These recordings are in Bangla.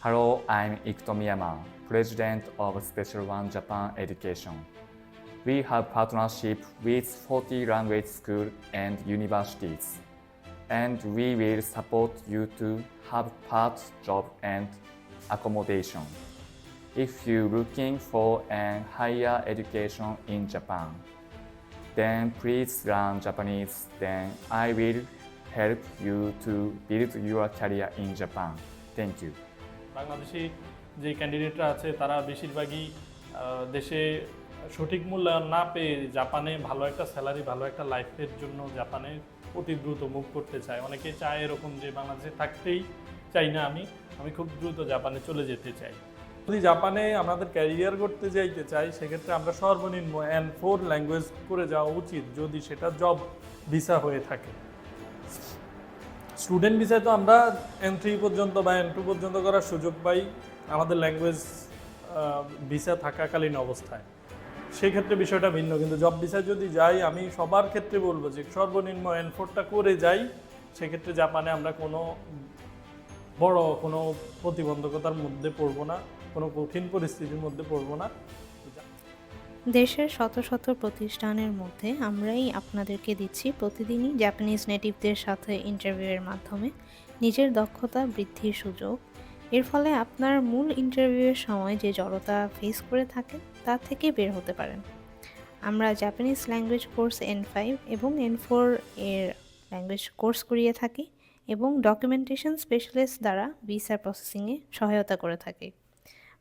Hello, I'm Ikuto Miyama, President of Special One Japan Education. We have partnership with 40 language schools and universities, and we will support you to have part job and accommodation. If you're looking for a higher education in Japan, then please learn Japanese. Then I will help you to build your career in Japan. Thank you. Bangladeshi যে ক্যান্ডিডেটরা আছে, তারা বেশিরভাগই দেশে সঠিক মূল্যায়ন না পেয়ে জাপানে ভালো একটা স্যালারি ভালো একটা লাইফের জন্য জাপানে অতি দ্রুত মুভ করতে চায়। অনেকে চায় এরকম যে বাংলাদেশে থাকতেই চাই না আমি আমি খুব দ্রুত জাপানে চলে যেতে চাই। যদি জাপানে আমাদের ক্যারিয়ার করতে যাইতে চাই, সেক্ষেত্রে আমরা সর্বনিম্ন এন ফোর ল্যাঙ্গুয়েজ করে যাওয়া উচিত, যদি সেটা জব ভিসা হয়ে থাকে। স্টুডেন্ট ভিসায় তো আমরা এন থ্রি পর্যন্ত বা এন টু পর্যন্ত করার সুযোগ পাই আমাদের ল্যাঙ্গুয়েজ ভিসা থাকাকালীন অবস্থায়। সেক্ষেত্রে বিষয়টা ভিন্ন, কিন্তু জব ভিসায় যদি যাই, আমি সবার ক্ষেত্রে বলব যে সর্বনিম্ন এন ফোরটা করে যাই, সেক্ষেত্রে জাপানে আমরা কোনো বড় কোনো প্রতিবন্ধকতার মধ্যে পড়ব না, কোনো কঠিন পরিস্থিতির মধ্যে পড়ব না। দেশের শত শত প্রতিষ্ঠানের মধ্যে আমরাই আপনাদেরকে দিচ্ছি প্রতিদিনই জাপানিজ নেটিভদের সাথে ইন্টারভিউয়ের মাধ্যমে। নিজের দক্ষতা বৃদ্ধির সুযোগ। এর ফলে আপনার মূল ইন্টারভিউয়ের সময় যে জড়তা ফেস করে থাকেন তা থেকে বের হতে পারেন। আমরা Japanese language course N five এবং এন ফোর এর ল্যাঙ্গুয়েজ কোর্স করিয়ে থাকি এবং ডকুমেন্টেশন স্পেশালিস্ট দ্বারা ভিসা প্রসেসিংয়ে সহায়তা করে থাকি।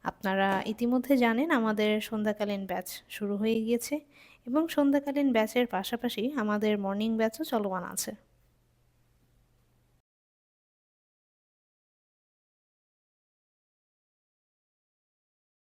আপনারা ইতিমধ্যে জানেন আমাদের সন্ধ্যাকালীন ব্যাচ শুরু হয়ে গিয়েছে এবং সন্ধ্যাকালীন ব্যাচের পাশাপাশি আমাদের মর্নিং ব্যাচও চলমান আছে।